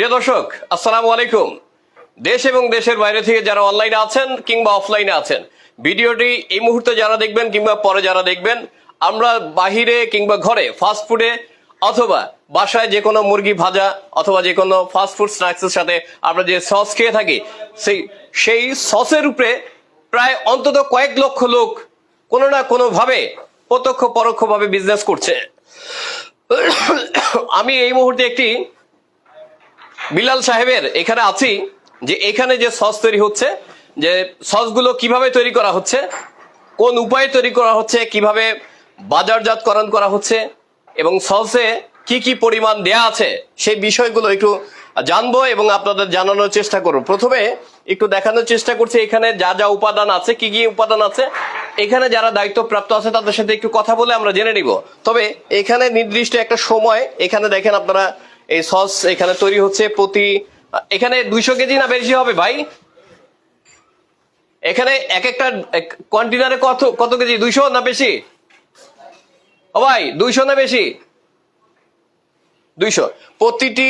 প্রিয় দর্শক, আসসালামু আলাইকুম। দেশ এবং দেশের বাইরে থেকে যারা অনলাইনে আছেন কিংবা অফলাইনে আছেন, ভিডিওটি এই মুহূর্তে যারা দেখবেন কিংবা পরে যারা দেখবেন, আমরা বাহিরে কিংবা ঘরে ফাস্ট ফুডে অথবা বাসায় যে কোনো মুরগি ভাজা অথবা যে কোনো ফাস্ট ফুড স্ন্যাক্সের সাথে আমরা যে সস খেয়ে থাকি, সেই সেই সসের উপরে প্রায় অন্তত কয়েক লক্ষ লোক কোনো না কোনো ভাবে প্রত্যক্ষ পরোক্ষভাবে বিজনেস করছে। আমি এই মুহূর্তে একটি বিলাল সাহেবের এখানে আছি যে এখানে যে সস তৈরি হচ্ছে, যে সসগুলো কীভাবে তৈরি করা হচ্ছে, কোন উপায়ে তৈরি করা হচ্ছে, কীভাবে বাজারজাতকরণ করা হচ্ছে, এবং সসে কি কি পরিমাণ দেয়া আছে, সেই বিষয়গুলো একটু জানব এবং আপনাদের জানানোর চেষ্টা করব। প্রথমে একটু দেখানোর চেষ্টা করছি এখানে যা যা উপাদান আছে, কি কি উপাদান আছে। এখানে যারা দায়িত্বপ্রাপ্ত আছে, তাদের সাথে একটু কথা বলে আমরা জেনে নিব। তবে এখানে নির্দিষ্ট একটা সময়, এখানে দেখেন আপনারা এই সস এখানে তৈরি হচ্ছে প্রতি, এখানে দুইশো কেজি না বেশি হবে ভাই? এখানে এক একটা কন্টেনারে কত কত কেজি? দুইশো না বেশি? ও ভাই, দুইশো না বেশি? দুইশো। প্রতিটি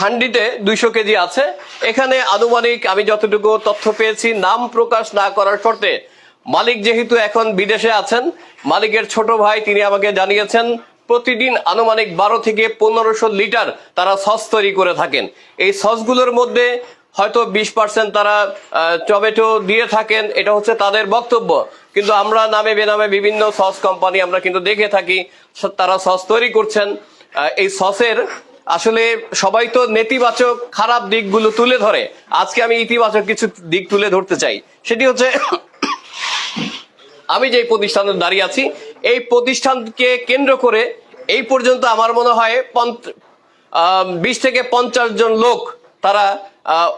হান্ডিতে দুইশো কেজি আছে। এখানে আনুমানিক আমি যতটুকু তথ্য পেয়েছি, নাম প্রকাশ না করার শর্তে মালিক যেহেতু এখন বিদেশে আছেন, মালিকের ছোট ভাই তিনি আমাকে জানিয়েছেন প্রতিদিন আনুমানিক বারো থেকে পনেরোশো লিটার তারা সস তৈরি করে থাকেন। এই সসগুলোর মধ্যে হয়তো বিশ পার্সেন্ট তারা টমেটো দিয়ে থাকেন, এটা হচ্ছে তাদের বক্তব্য। কিন্তু আমরা নামে বেনামে বিভিন্ন সস কোম্পানি আমরা কিন্তু দেখে থাকি তারা সস তৈরি করছেন। এই সসের আসলে সবাই তো নেতিবাচক খারাপ দিকগুলো তুলে ধরে। আজকে আমি ইতিবাচক কিছু দিক তুলে ধরতে চাই। সেটি হচ্ছে, আমি যে প্রতিষ্ঠানে দাঁড়িয়ে আছি এই প্রতিষ্ঠানকে কেন্দ্র করে এই পর্যন্ত আমার মনে হয় বিশ থেকে পঞ্চাশ জন লোক তারা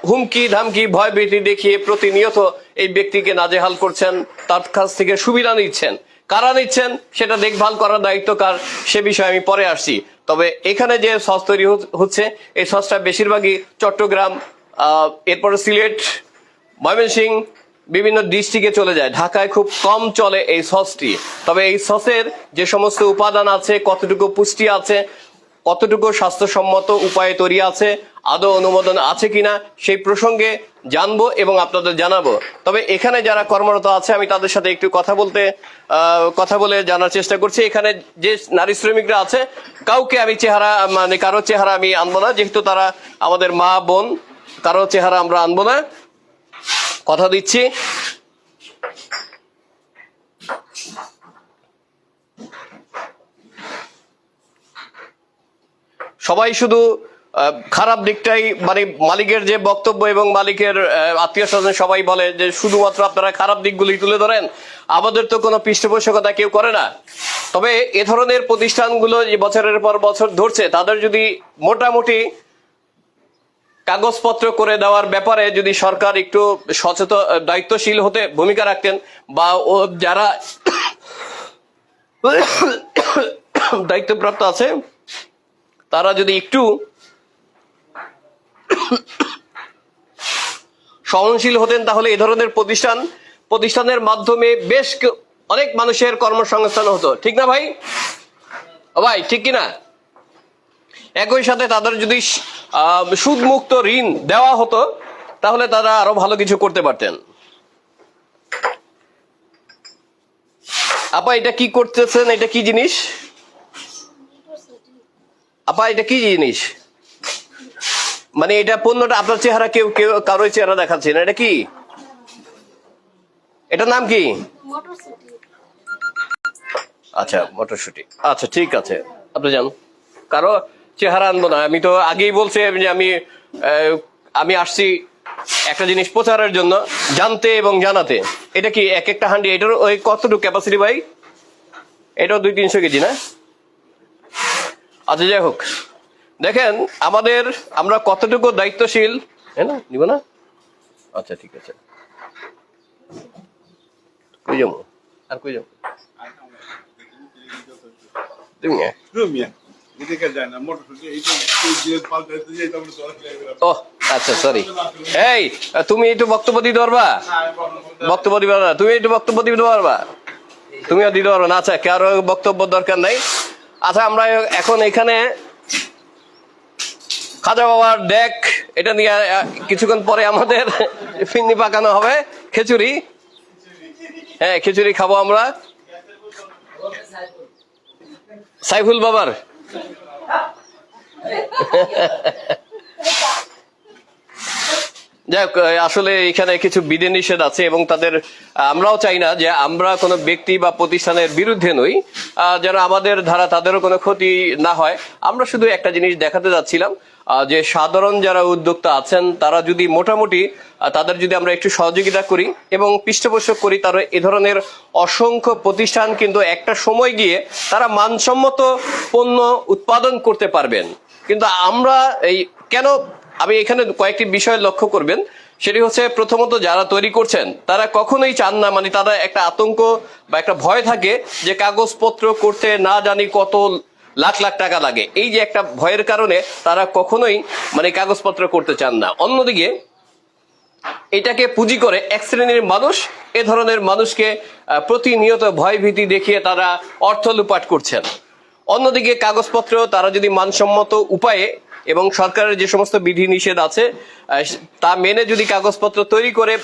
হুমকি, ধামকি ভয় ভীতি দেখিয়ে প্রতিনিয়ত এই ব্যক্তিকে নাজেহাল করছেন, তার কাছ থেকে সুবিধা নিচ্ছেন। কারা নিচ্ছেন সেটা দেখভাল করার দায়িত্ব কার সে বিষয়ে আমি পরে আসছি। তবে এখানে যে সস তৈরি হচ- হচ্ছে, এই সসটা বেশিরভাগই চট্টগ্রাম এরপরে সিলেট ময়মনসিং বিভিন্ন ডিস্ট্রিক্টে চলে যায়। ঢাকায় খুব কম চলে এই সসটি। তবে এই সসের যে সমস্ত উপাদান আছে, কতটুকু পুষ্টি আছে, কতটুকু স্বাস্থ্যসম্মত উপায়ে তৈরি আছে, আদৌ অনুমোদন আছে কিনা, সেই প্রসঙ্গে জানব এবং আপনাদের জানাব। তবে এখানে যারা কর্মরত আছে, আমি তাদের সাথে একটু কথা বলতে কথা বলে জানার চেষ্টা করছি। এখানে যে নারী শ্রমিকরা আছে, কাউকে আমি চেহারা মানে কারও চেহারা আমি আনব না, যেহেতু তারা আমাদের মা বোন, কারও চেহারা আমরা আনব না। কথা দিচ্ছি। সবাই শুধু খারাপ দিকটাই মানে মালিকের যে বক্তব্য এবং মালিকের আত্মীয় স্বজন সবাই বলে যে শুধুমাত্র আপনারা খারাপ দিকগুলি তুলে ধরেন, আমাদের তো কোনো পৃষ্ঠপোষকতা কেউ করে না। তবে এ ধরনের প্রতিষ্ঠানগুলো যে বছরের পর বছর ধরছে, তাদের যদি মোটামুটি কাগজপত্র করে দেওয়ার ব্যাপারে যদি সরকার একটু সচেতন দায়িত্বশীল হতে ভূমিকা রাখতেন বা ও যারা দায়িত্বপ্রাপ্ত আছে, তারা যদি একটু সহনশীল হতেন, তাহলে এই ধরনের প্রতিষ্ঠান, প্রতিষ্ঠানের মাধ্যমে বেশ অনেক মানুষের কর্মসংস্থান হতো। ঠিক না ভাই? ভাই, ঠিক কিনা? একই সাথে তাদের যদি সুদমুক্ত ঋণ দেওয়া হতো, তাহলে তারা আরও ভালো কিছু করতে পারতেন। আপা, এটা কি করতেছেন? এটা কি জিনিস? আপা, এটা কি জিনিস? মানে এটা পণ্যটা আপনার চেহারা, কেউ কেউ কারোই চেহারা দেখাচ্ছে না। এটা কি? এটার নাম কি? আচ্ছা মটরশুটি। আচ্ছা ঠিক আছে। আপনি যান। কারও চেহারা আনব না। আমি তো আগেই বলছি যে আমি আমি আসছি একটা জিনিস প্রচারের জন্য জানতে এবং জানাতে। এটা কি এক একটা হান্ডি? এটার ওই কতটুকু ক্যাপাসিটি ভাই? এটাও দুই তিনশো কেজি না? আচ্ছা যাই হোক। দেখেন আমাদের আমরা কতটুকু দায়িত্বশীল? হ্যাঁ না? নিব না? আচ্ছা ঠিক আছে। কই যাব? আর কই যাব? তুমি. আচ্ছা সরি এই, তুমি বক্তব্য দিতে পারবা? বক্তব্য তুমি বক্তব্য দিতে পারবা? তুমিও দিতে পারবে না আচ্ছা কারও বক্তব্য দরকার আচ্ছা আমরা এখন এখানে খাজা বাবার ডেক, এটা নিয়ে কিছুক্ষণ পরে আমাদের ফিন্নি পাকানো হবে, খিচুড়ি। হ্যাঁ খিচুড়ি খাব আমরা। সাইফুল বাবার। যাই আসলে এখানে কিছু বিধি নিষেধ আছে এবং তাদের আমরাও চাই না যে আমরা কোনো ব্যক্তি বা প্রতিষ্ঠানের বিরুদ্ধে নই। যেন আমাদের ধারা তাদেরও কোনো ক্ষতি না হয়। আমরা শুধু একটা জিনিস দেখাতে যাচ্ছিলাম যে সাধারণ যারা উদ্যোক্তা আছেন, তারা যদি মোটামুটি তাদের যদি আমরা একটু সহযোগিতা করি এবং পৃষ্ঠপোষক করি, তারা এ ধরনের অসংখ্য প্রতিষ্ঠান কিন্তু একটা সময় গিয়ে তারা মানসম্মত পণ্য উৎপাদন করতে পারবেন। কিন্তু আমরা এই কেন আমি এখানে কয়েকটি বিষয় লক্ষ্য করবেন, সেটি হচ্ছে প্রথমত যারা তৈরি করছেন, তারা কখনোই চান না মানে তারা একটা আতঙ্ক বা একটা ভয় থাকে যে কাগজপত্র করতে না জানি কত লাখ লাখ টাকা লাগে। এই যে একটা ভয়ের কারণে তারা কখনোই মানে কাগজপত্র করতে চান না। অন্যদিকে এটাকে পুঁজি করে এক শ্রেণির মানুষ, এ ধরনের মানুষকে প্রতিনিয়ত ভয়ভীতি দেখিয়ে তারা অর্থ লুপাট করছেন। অন্যদিকে কাগজপত্র তারা যদি মানসম্মত উপায়ে এবং সরকারের যে সমস্ত বিধি নিষেধ আছে তা মেনে যদি কাগজপত্র তৈরি করে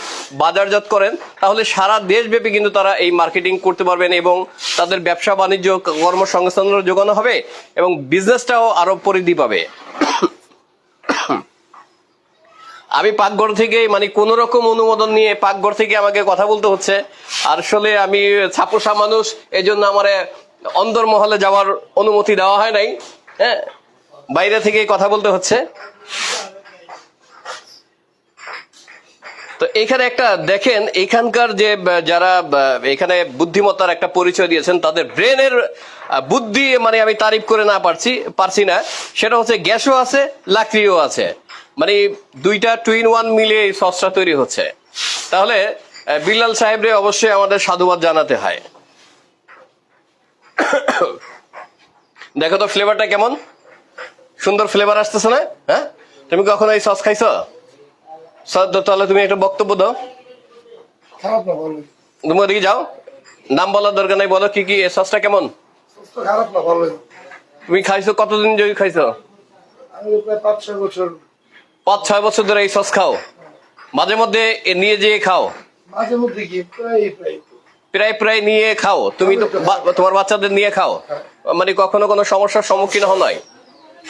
বাজারজাত করেন, তাহলে সারা দেশব্যাপী কিন্তু তারা এই মার্কেটিং করতে পারবেন এবং তাদের ব্যবসা বাণিজ্য, কর্মসংস্থানের যোগানো হবে এবং বিজনেসটাও আরও পরিধি পাবে। আমি পাকঘর থেকে মানে কোন রকম অনুমোদন নিয়ে পাকঘর থেকে আমাকে কথা বলতে হচ্ছে। আসলে আমি ছাপোসা মানুষ এই জন্য আমার অন্দর মহলে যাওয়ার অনুমতি দেওয়া হয় নাই। হ্যাঁ বাইরে থেকে কথা বলতে হচ্ছে। তো এখানে একটা দেখেন, এখানকার যে যারা এখানে বুদ্ধিমত্তার একটা পরিচয় দিয়েছেন, তাদের ব্রেনের বুদ্ধি মানে আমি তারিফ করে না পারছি পারছি না। সেটা হচ্ছে গ্যাসও আছে, লাকড়িও আছে। মানে দুইটা টুইন ওয়ান মিলে এই সসটা তৈরি হচ্ছে। তাহলে বিল্লাল সাহেবরে অবশ্যই আমাদের সাধুবাদ জানাতে হয়। দেখো তো ফ্লেভারটা কেমন? সুন্দর ফ্লেভার আসতেছে না? হ্যাঁ? তুমি কখনো এই সস খাইছো? সস তাহলে তুমি একটা বক্তব্য দাও। তুমি ওদিকে যাও। নাম বলার দরকার নাই বলো কি কি এই সসটা কেমন? তুমি খাইছো কতদিন যদি খাইছো? আমি প্রায় পাঁচ ছয় বছর পাঁচ ছয় বছর ধরে এই সস খাও। মাঝে মধ্যে এ নিয়ে যেয়ে খাও। মাঝে মধ্যে প্রায় প্রায়। নিয়ে খাও। তুমি তো তোমার বাচ্চাদের নিয়ে খাও। মানে কখনো কোনো সমস্যার সম্মুখীন হও নাই।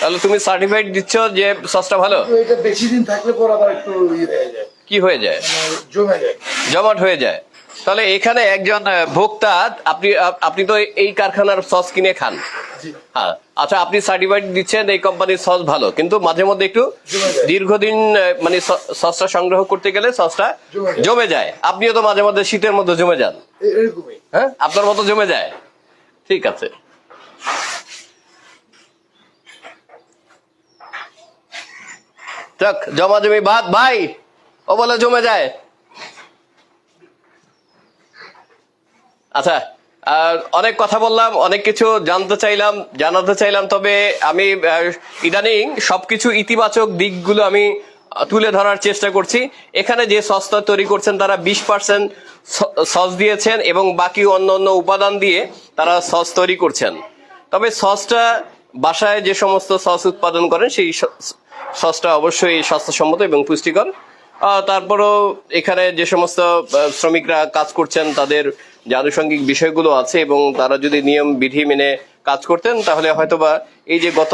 তাহলে তুমি সার্টিফাইড দিচ্ছ যে সসটা ভালো? এটা বেশি দিন থাকলে পর আবার একটু ইয়ে হয়ে কি হয়ে যায়? মানে জমে যায়। জমাট হয়ে যায়। তাহলে এখানে একজন ভোক্তা আপনি আপনি তো এই কারখানার সস কিনে খান। হ্যাঁ আচ্ছা আপনি সার্টিফাইড দিচ্ছেন এই কোম্পানির সস ভালো কিন্তু মাঝে মধ্যে একটু দীর্ঘদিন মানে সসটা সংগ্রহ করতে গেলে সসটা জমে যায়। আপনিও তো মাঝে মধ্যে শীতের মধ্যে জমে যান। হ্যাঁ আপনার মতো জমে যায়। ঠিক আছে। যাক জমা জমি বাদ ভাই। ও বলে জমে যায়। আচ্ছা অনেক কথা বললাম, অনেক কিছু জানতে চাইলাম, জানাতে চাইলাম, তবে আমি ইদানিং সবকিছু ইতিবাচক দিকগুলো আমি তুলে ধরার চেষ্টা করছি। এখানে যে সসটা তৈরি করছেন, তারা বিশ পার্সেন্ট সস দিয়েছেন এবং বাকি অন্য অন্য উপাদান দিয়ে তারা সস তৈরি করছেন। তবে সসটা বাসায় যে সমস্ত সস উৎপাদন করেন, সেই সসটা অবশ্যই স্বাস্থ্যসম্মত এবং পুষ্টিকর। তারপরও এখানে যে সমস্ত শ্রমিকরা কাজ করছেন, তাদের যে আনুষঙ্গিক বিষয়গুলো আছে এবং তারা যদি নিয়ম, বিধি মেনে কাজ করতেন, তাহলে হয়তোবা এই যে গত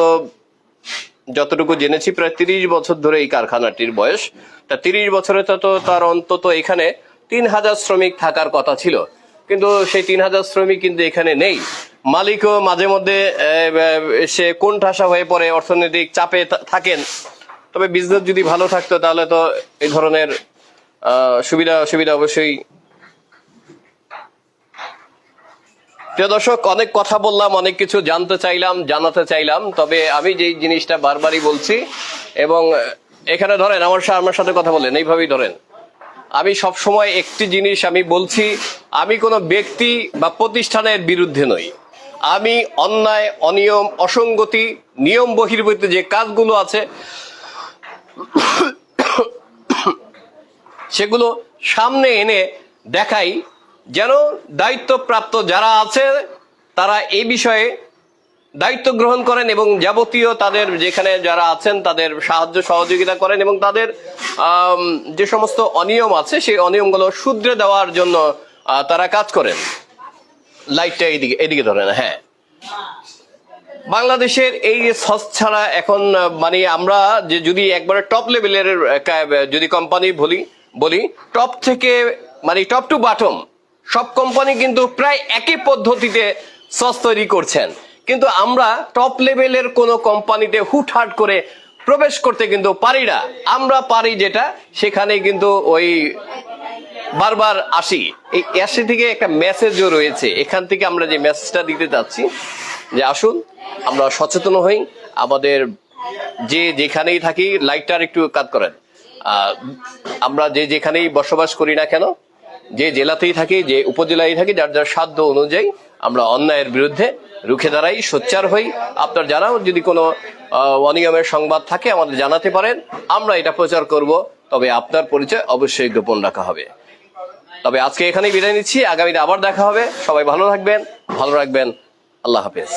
যতটুকু জেনেছি, প্রায় তিরিশ বছর ধরে এই কারখানাটির বয়স। তা তিরিশ বছরে তো তার অন্তত এখানে তিন হাজার শ্রমিক থাকার কথা ছিল। কিন্তু সেই তিন হাজার শ্রমিক কিন্তু এখানে নেই। মালিকও মাঝে মধ্যে সে কোন ঠাসা হয়ে পড়ে, অর্থনৈতিক চাপে থাকেন। তবে বিজনেস যদি ভালো থাকতো, তাহলে তো এই ধরনের সুবিধা অসুবিধা অবশ্যই প্রিয় দর্শক, অনেক কথা বললাম, অনেক কিছু জানতে চাইলাম, জানাতে চাইলাম, তবে আমি যেই জিনিসটা বারবারই বলছি, এবং এখানে ধরেন আমার আমার সাথে কথা বলেন, এইভাবেই ধরেন। আমি সব সময় একটি জিনিস আমি বলছি, আমি কোনো ব্যক্তি বা প্রতিষ্ঠানের বিরুদ্ধে নই। আমি অন্যায়, অনিয়ম, অসঙ্গতি, নিয়ম বহির্ভূত যে কাজগুলো আছে, সেগুলো সামনে এনে দেখাই যেন দায়িত্বপ্রাপ্ত যারা আছে, তারা এই বিষয়ে দায়িত্ব গ্রহণ করেন এবং যাবতীয় তাদের যেখানে যারা আছেন, তাদের সাহায্য সহযোগিতা করেন এবং তাদের যে সমস্ত অনিয়ম আছে, সেই অনিয়মগুলো শুধরে দেওয়ার জন্য তারা কাজ করেন। লাইটটা এইদিকে এদিকে ধরেন হ্যাঁ। বাংলাদেশের এই সস ছাড়া এখন মানে আমরা যে, যদি একবারে টপ লেভেলের যদি কোম্পানি বলি বলি টপ থেকে মানে টপ টু বাটম সব কোম্পানি কিন্তু প্রায় একই পদ্ধতিতে সস তৈরি করছেন। কিন্তু আমরা টপ লেভেলের কোনো কোম্পানিতে হুটহাট করে প্রবেশ করতে কিন্তু পারি না। আমরা পারি যেটা, সেখানে কিন্তু ওই বারবার আসি। এই আসি থেকে একটা মেসেজও রয়েছে। এখান থেকে আমরা যে মেসেজটা দিতে চাচ্ছি যে আসুন, আমরা সচেতন হই। আমাদের যে যেখানেই থাকি লাইটটার একটু কাজ করেন। আমরা যে যেখানেই বসবাস করি না কেন যে জেলাতেই থাকি, যে উপজেলায় থাকি, যার যার সাধ্য অনুযায়ী আমরা অন্যায়ের বিরুদ্ধে রুখে দাঁড়াই, সোচ্চার হই। আপনার জানাও, যদি কোনো অনিয়মের সংবাদ থাকে, আমাদের জানাতে পারেন। আমরা এটা প্রচার করব, তবে আপনার পরিচয় অবশ্যই গোপন রাখা হবে। তবে আজকে এখানেই বিদায় নিচ্ছি, আগামীতে আবার দেখা হবে। সবাই ভালো থাকবেন, ভালো রাখবেন। আল্লাহ হাফেজ।